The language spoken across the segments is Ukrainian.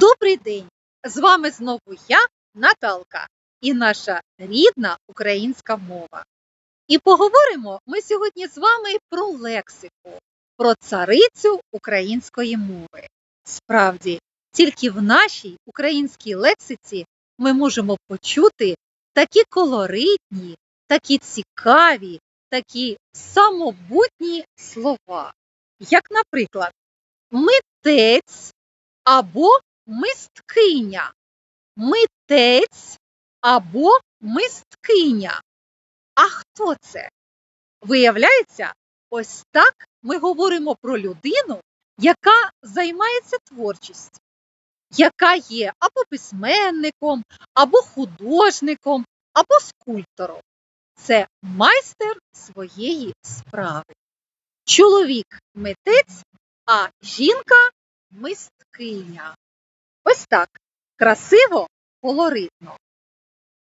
Добрий день! З вами знову я, Наталка, і наша рідна українська мова. І поговоримо ми сьогодні з вами про лексику, про царицю української мови. Справді, тільки в нашій українській лексиці ми можемо почути такі колоритні, такі цікаві, такі самобутні слова, як, наприклад, митець або мисткиня, митець або мисткиня. А хто це? Виявляється, ось так ми говоримо про людину, яка займається творчістю, яка є або письменником, або художником, або скульптором. Це майстер своєї справи. Чоловік митець, а жінка мисткиня. Ось так красиво, колоритно.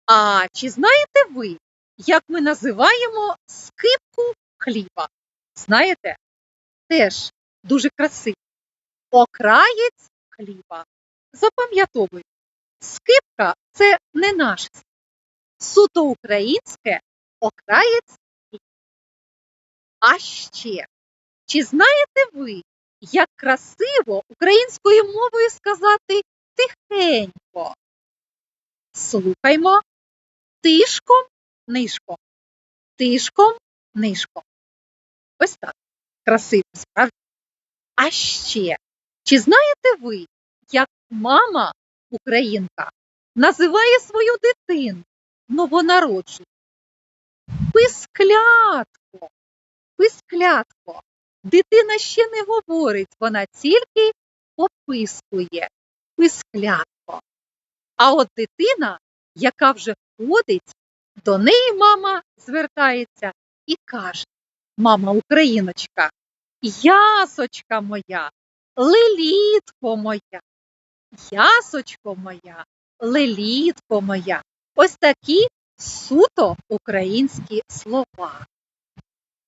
А чи знаєте ви, як ми називаємо скипку хліба? Знаєте? Теж дуже красиво. Окраєць хліба. Запам'ятовуйте, скипка це не наше. Суто українське окраєць хліба. А ще, чи знаєте ви, як красиво українською мовою сказати тихенько? Слухаймо тишком, нишком, тишком, нишком. Ось так. Красиво, справді. А ще, чи знаєте ви, як мама українка називає свою дитину новонароджену? Писклятко, писклятко. Дитина ще не говорить, вона тільки попискує писклятко. А от дитина, яка вже ходить, до неї мама звертається і каже: Мама Україночка, ясочка моя, лелітко моя, ясочко моя, лелітко моя. Ось такі суто українські слова.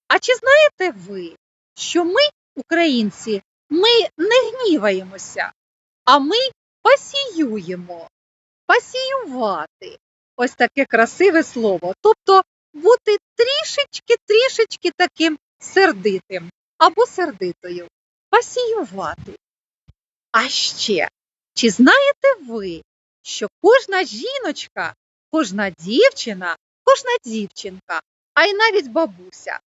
А чи знаєте ви, що ми, українці, ми не гніваємося, а ми пасіюємо, пасіювати. Ось таке красиве слово. Тобто бути трішечки-трішечки таким сердитим або сердитою, пасіювати. А ще, чи знаєте ви, що кожна жіночка, кожна дівчина, кожна дівчинка, а й навіть бабуся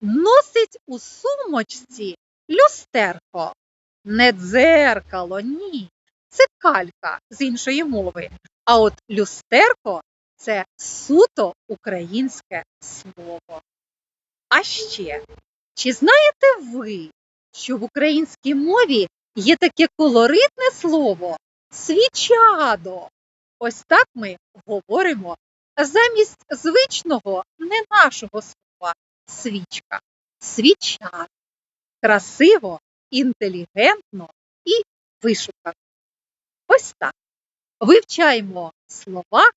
носить у сумочці люстерко, не дзеркало, ні. Це калька з іншої мови. А от люстерко це суто українське слово. А ще, чи знаєте ви, що в українській мові є таке колоритне слово свічадо? Ось так ми говоримо замість звичного не нашого слова свічка, свіча. Красиво, інтелігентно і вишукано. Ось так. Вивчаємо слова,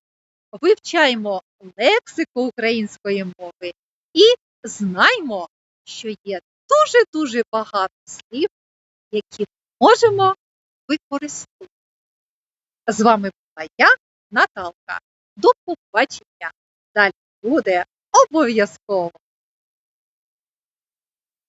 вивчаємо лексику української мови і знаймо, що є дуже-дуже багато слів, які можемо використовувати. З вами була я, Наталка. До побачення. Далі буде обов'язково.